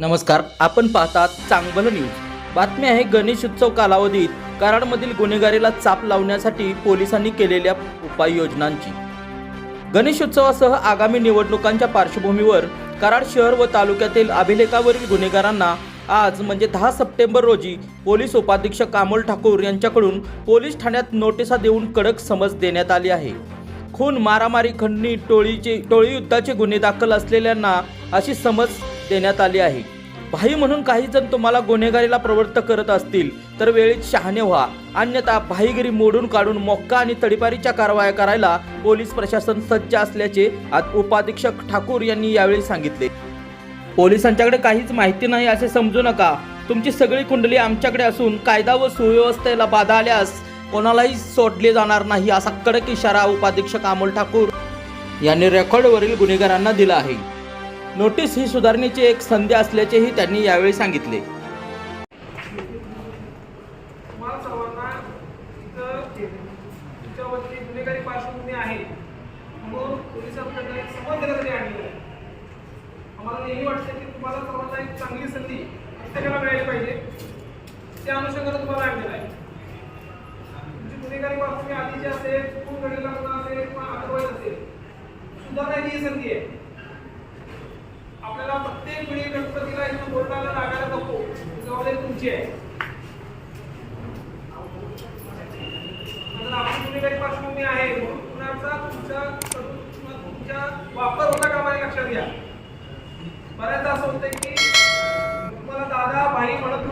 नमस्कार आपण पाहतात चांगलं न्यूज बातमी आहे गणेश उत्सव कालावधीत कराडमधील गुन्हेगारीला चाप लावण्यासाठी पोलिसांनी केलेल्या उपाययोजनांची. गणेशोत्सवासह आगामी निवडणुकांच्या पार्श्वभूमीवर कराड शहर व तालुक्यातील अभिलेखावरील गुन्हेगारांना आज म्हणजे दहा सप्टेंबर रोजी पोलीस उपाधीक्षक कामोल ठाकूर यांच्याकडून पोलीस ठाण्यात नोटिसा देऊन कडक समज देण्यात आली आहे. खून मारामारी खंडणी टोळीचे टोळी युद्धाचे गुन्हे दाखल असलेल्यांना अशी समज देण्यात आली आहे. भाई म्हणून काही जण तुम्हाला गुन्हेगारीला प्रवृत्त करत असतील तर वेळीत शहाणे व्हा. अन्यथा भाईगिरी मोडून काढून मोक्का आणि तडीपारीच्या कारवाया करायला पोलीस प्रशासन सज्ज असल्याचे आज उपाधीक्षक ठाकूर यांनी यावेळी सांगितले. पोलिसांच्याकडे काहीच माहिती नाही असे समजू नका. तुमची सगळी कुंडली आमच्याकडे असून कायदा व सुव्यवस्थेला बाधा आल्यास कोणालाही सोडले जाणार नाही असा कडक इशारा उपाधीक्षक अमोल ठाकूर यांनी रेकॉर्डवरील गुन्हेगारांना दिला आहे. नोटीस ही सुधारणेची एक संधी असल्याचेही त्यांनी यावेळी सांगितले. तुम्हाला सर्वांना इथं तुमच्यावरती गुन्हेगारी पार्श्वभूमी आहे. म्हणून पोलिसांकडे एक समज आणलेलं आहे आम्हाला नेहमी वाटतं की तुम्हाला सर्वांना एक चांगली संधी प्रत्येकाला मिळाली पाहिजे. त्या अनुषंगाने तुम्हाला आणलेलं आहे तुमची गुन्हेगारी पार्श्वभूमी आधीची असेल चुकून घडलेला गुन्हा असेल किंवा अथवाईज असेल सुधारण्याची ही संधी आहे. आपल्याला प्रत्येक वेळी गणपतीला इथं बोलताना लागायला नको. ही जबाबदारी तुमची आहे आपली गुन्हेगारी पार्श्वभूमी आहे. म्हणून कुणाचा तुमच्या तुमच्या वापर होता कामा लक्षात घ्या. बऱ्याचदा असं होतं की तुम्हाला दादा भाई म्हणत